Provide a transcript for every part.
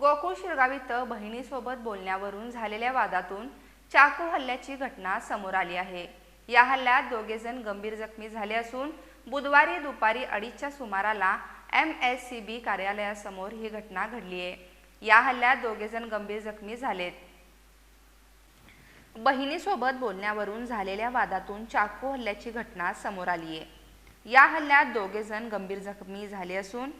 गोकुळ शिरगाव इथं बहिणीसोबत बोलण्यावरून झालेल्या वादातून चाकू हल्ल्याची घटना समोर आली आहे. या हल्ल्यात दोघेजण गंभीर जखमी झाले असून बुधवारी दुपारी अडीचच्या सुमाराला एम एस सी बी कार्यालयासमोर ही घटना घडली आहे. या हल्ल्यात दोघेजण गंभीर जखमी झालेत. बहिणीसोबत बोलण्यावरून झालेल्या वादातून चाकू हल्ल्याची घटना समोर आली आहे. या हल्ल्यात दोघेजण गंभीर जखमी झाले असून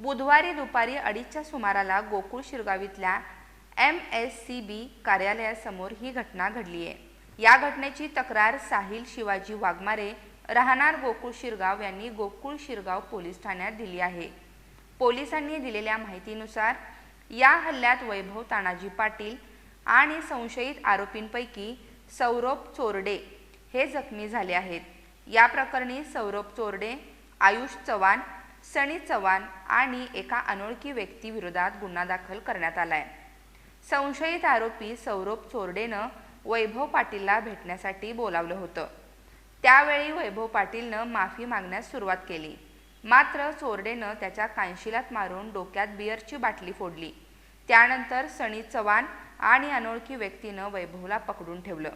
बुधवारी दुपारी अडीचच्या सुमाराला गोकुळ शिरगावीतल्या एम एस सी बी कार्यालयासमोर ही घटना घडली आहे. या घटनेची तक्रार साहिल शिवाजी वाघमारे राहणार गोकुळ शिरगाव यांनी गोकुळ शिरगाव पोलीस ठाण्यात दिली आहे. पोलिसांनी दिलेल्या माहितीनुसार या हल्ल्यात वैभव तानाजी पाटील आणि संशयित आरोपींपैकी सौरभ चोरडे हे जखमी झाले आहेत. या प्रकरणी सौरभ चोरडे आयुष चव्हाण सनी चव्हाण आणि एका अनोळखी व्यक्तीविरोधात गुन्हा दाखल करण्यात आलाय. संशयित आरोपी सौरभ चोरडेनं वैभव पाटीलला भेटण्यासाठी बोलावलं होतं. त्यावेळी वैभव पाटीलनं माफी मागण्यास सुरुवात केली. मात्र चोरडेनं त्याच्या कांशिलात मारून डोक्यात बिअरची बाटली फोडली. त्यानंतर सनी चव्हाण आणि अनोळखी व्यक्तीनं वैभवला पकडून ठेवलं.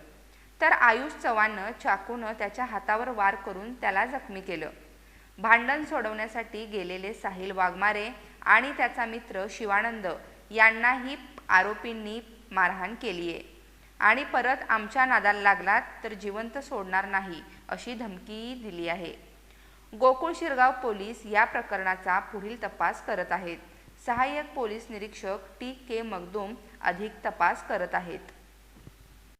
तर आयुष चव्हाणनं चाकूनं त्याच्या हातावर वार करून त्याला जखमी केलं. भांडण सोडवण्यासाठी गेलेले साहिल वाघमारे आणि त्याचा मित्र शिवानंद यांनाही आरोपींनी मारहाण केली आहे. आणि परत आमच्या नादाला लागलात तर जिवंत सोडणार नाही अशी धमकीही दिली आहे. गोकुळ शिरगाव पोलीस या प्रकरणाचा पुढील तपास करत आहेत. सहाय्यक पोलीस निरीक्षक टी के मगदूम अधिक तपास करत आहेत.